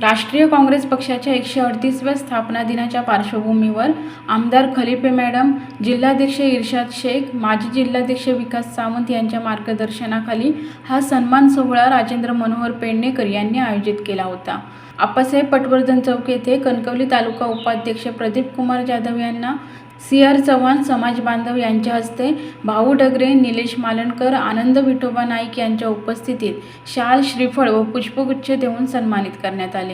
राष्ट्रीय काँग्रेस पक्षाच्या एकशे अडतीसव्या स्थापना दिनाच्या पार्श्वभूमीवर आमदार खलिफे मॅडम जिल्हाध्यक्ष इर्शाद शेख माजी जिल्हाध्यक्ष विकास सावंत यांच्या मार्गदर्शनाखाली हा सन्मान सोहळा राजेंद्र मनोहर पेडणेकर यांनी आयोजित केला होता. आप्पासाहेब पटवर्धन चौक येथे कणकवली तालुका उपाध्यक्ष प्रदीप कुमार जाधव यांना सी आर चव्हाण समाज बांधव यांच्या हस्ते भाऊ डगरे निलेश मालणकर आनंद विठोबा नाईक यांच्या उपस्थितीत शाल श्रीफळ व पुष्पगुच्छ देऊन सन्मानित करण्यात आले.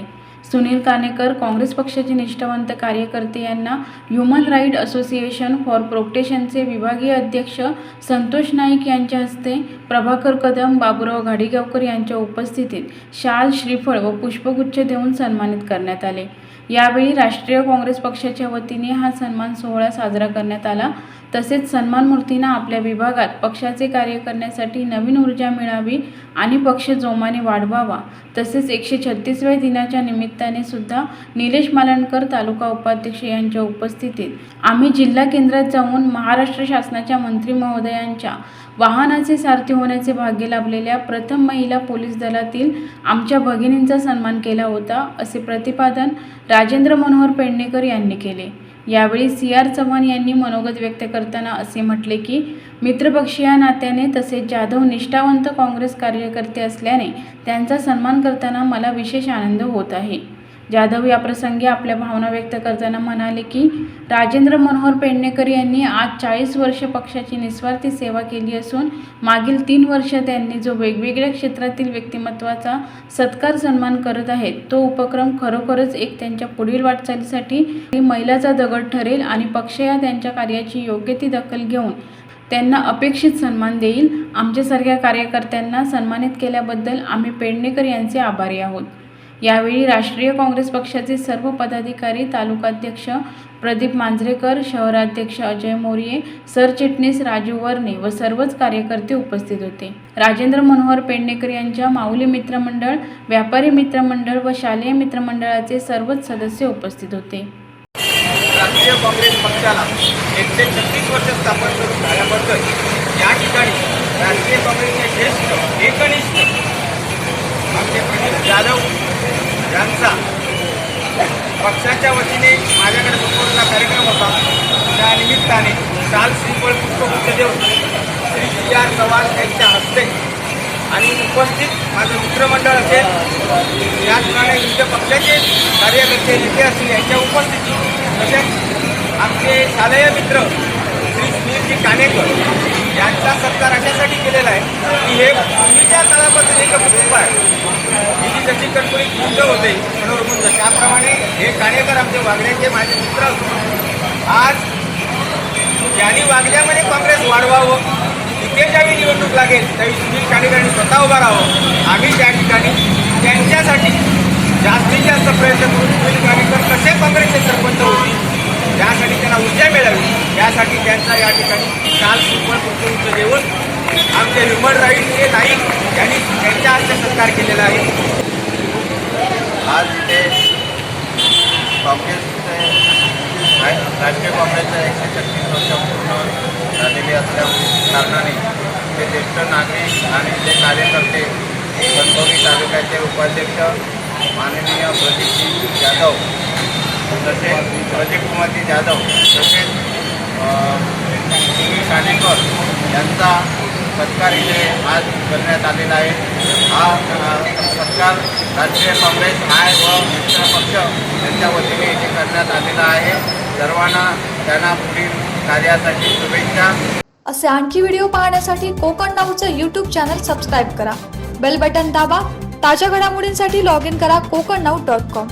सुनील कानेकर काँग्रेस पक्षाचे निष्ठावंत कार्यकर्ते यांना ह्युमन राईट असोसिएशन फॉर प्रोटेशनचे विभागीय अध्यक्ष संतोष नाईक यांच्या हस्ते प्रभाकर कदम बाबुराव घाडीगावकर यांच्या उपस्थितीत शाल श्रीफळ व पुष्पगुच्छ देऊन सन्मानित करण्यात आले. यावेळी राष्ट्रीय काँग्रेस पक्षाच्या वतीने हा सन्मान सोहळा साजरा करण्यात आला. तसेच सन्मान मूर्तींना आपल्या विभागात पक्षाचे कार्य करण्यासाठी नवीन ऊर्जा मिळावी आणि पक्ष जोमाने वाढवावा. तसेच एकशे छत्तीसव्या दिनाच्या निमित्ताने सुद्धा निलेश मालणकर तालुका उपाध्यक्ष यांच्या उपस्थितीत आम्ही जिल्हा केंद्रात जाऊन महाराष्ट्र शासनाच्या मंत्री महोदयांच्या वाहनाचे सारथी होण्याचे भाग्य लाभलेल्या प्रथम महिला पोलीस दलातील आमच्या भगिनींचा सन्मान केला होता असे प्रतिपादन राजेंद्र मनोहर पेडणेकर यांनी केले. यावेळी सी आर चव्हाण यांनी मनोगत व्यक्त करताना असे म्हटले की मित्रपक्षीय नात्याने तसेच जाधव निष्ठावंत काँग्रेस कार्यकर्ते असल्याने त्यांचा सन्मान करताना मला विशेष आनंद होत आहे. जाधव याप्रसंगी आपल्या भावना व्यक्त करताना म्हणाले की राजेंद्र मनोहर पेडणेकर यांनी आज चाळीस वर्ष पक्षाची निस्वार्थी सेवा केली असून मागील तीन वर्ष त्यांनी जो वेगवेगळ्या क्षेत्रातील व्यक्तिमत्वाचा सत्कार सन्मान करत आहेत तो उपक्रम खरोखरच एक त्यांच्या पुढील वाटचालीसाठी मैलाचा दगड ठरेल आणि पक्ष या त्यांच्या कार्याची योग्य ती दखल घेऊन त्यांना अपेक्षित सन्मान देईल. आमच्यासारख्या कार्यकर्त्यांना सन्मानित केल्याबद्दल आम्ही पेडणेकर यांचे आभारी आहोत. यावेळी राष्ट्रीय काँग्रेस पक्षाचे सर्व पदाधिकारी तालुकाध्यक्ष प्रदीप मांजरेकर शहराध्यक्ष अजय मोरिये सरचिटणीस राजू वर्णे व सर्वच कार्यकर्ते उपस्थित होते. राजेंद्र मनोहर पेडणेकर यांच्या माऊली मित्रमंडळ व्यापारी मित्रमंडळ व शालेय मित्रमंडळाचे सर्वच सदस्य उपस्थित होते. राष्ट्रीय काँग्रेस पक्षाला एकशे छत्तीस वर्ष स्थापन करून झाल्याबद्दल या ठिकाणी राष्ट्रीय काँग्रेसचे ज्येष्ठ एकनिष्ठ आमचे प्रदीप जाधव यांचा पक्षाच्या वतीने माझ्याकडे बसवलेला कार्यक्रम होता. त्या निमित्ताने काल श्रीफळ पुष्पगुच्छ देऊन श्री सी आर चव्हाण यांच्या हस्ते आणि उपस्थित माझं मित्रमंडळ असेल या ठिकाणी विविध पक्षाचे कार्यकर्ते नेते असतील यांच्या उपस्थिती तसेच आमचे शालेय मित्र श्री सुनीलजी कानेकर यांचा सत्कार अशासाठी केलेला आहे. की हे पूर्वीच्या काळापासून एक कुटुंब आहे. ही जी जशी कणकुणी गुंज होते मनोरगुंज त्याप्रमाणे हे कार्यकर आमचे वागण्याचे माझे मित्र आज ज्यांनी वागण्यामध्ये काँग्रेस वाढवावं तिथे ज्यावेळी निवडणूक लागेल त्यावेळी सुनील कानेकरांनी स्वतः उभा राहावं. आम्ही त्या ठिकाणी त्यांच्यासाठी जास्तीत जास्त प्रयत्न करून सुनील कानेकर कसे काँग्रेसचे सरपंच होतील त्यासाठी त्यांना ऊर्जा मिळावी यासाठी त्यांचा या ठिकाणी काल सुपर पुस्तक देऊन आमचे ह्युमन हे नाईक यांनी त्यांच्या हस्ते सत्कार केलेला आहे. आज ते काँग्रेसचे राष्ट्रीय काँग्रेसच्या एकशे छत्तीस वर्ष पूर्ण झालेली असल्या कारणाने ते ज्येष्ठ नागरिक आणि ते कार्यकर्ते कणकवली तालुक्याचे उपाध्यक्ष माननीय प्रदीपजी जाधव तसेच प्रदीपकुमारजी जाधव तसेच सुनील कानेकर यांचा सत्कार इथे आज करण्यात आलेला आहे. हा सत्कार राष्ट्रीय काँग्रेस आय व मित्र पक्ष यांच्या वतीने इथे करण्यात आलेला आहे. सर्वांना त्यांना पुढील कार्यासाठी शुभेच्छा. असे आणखी व्हिडिओ पाहण्यासाठी कोकण नाऊचं यूट्यूब चॅनल सबस्क्राईब करा. बेल बटन दाबा. ताज्या घडामोडींसाठी लॉग इन करा कोकण नाऊ डॉट कॉम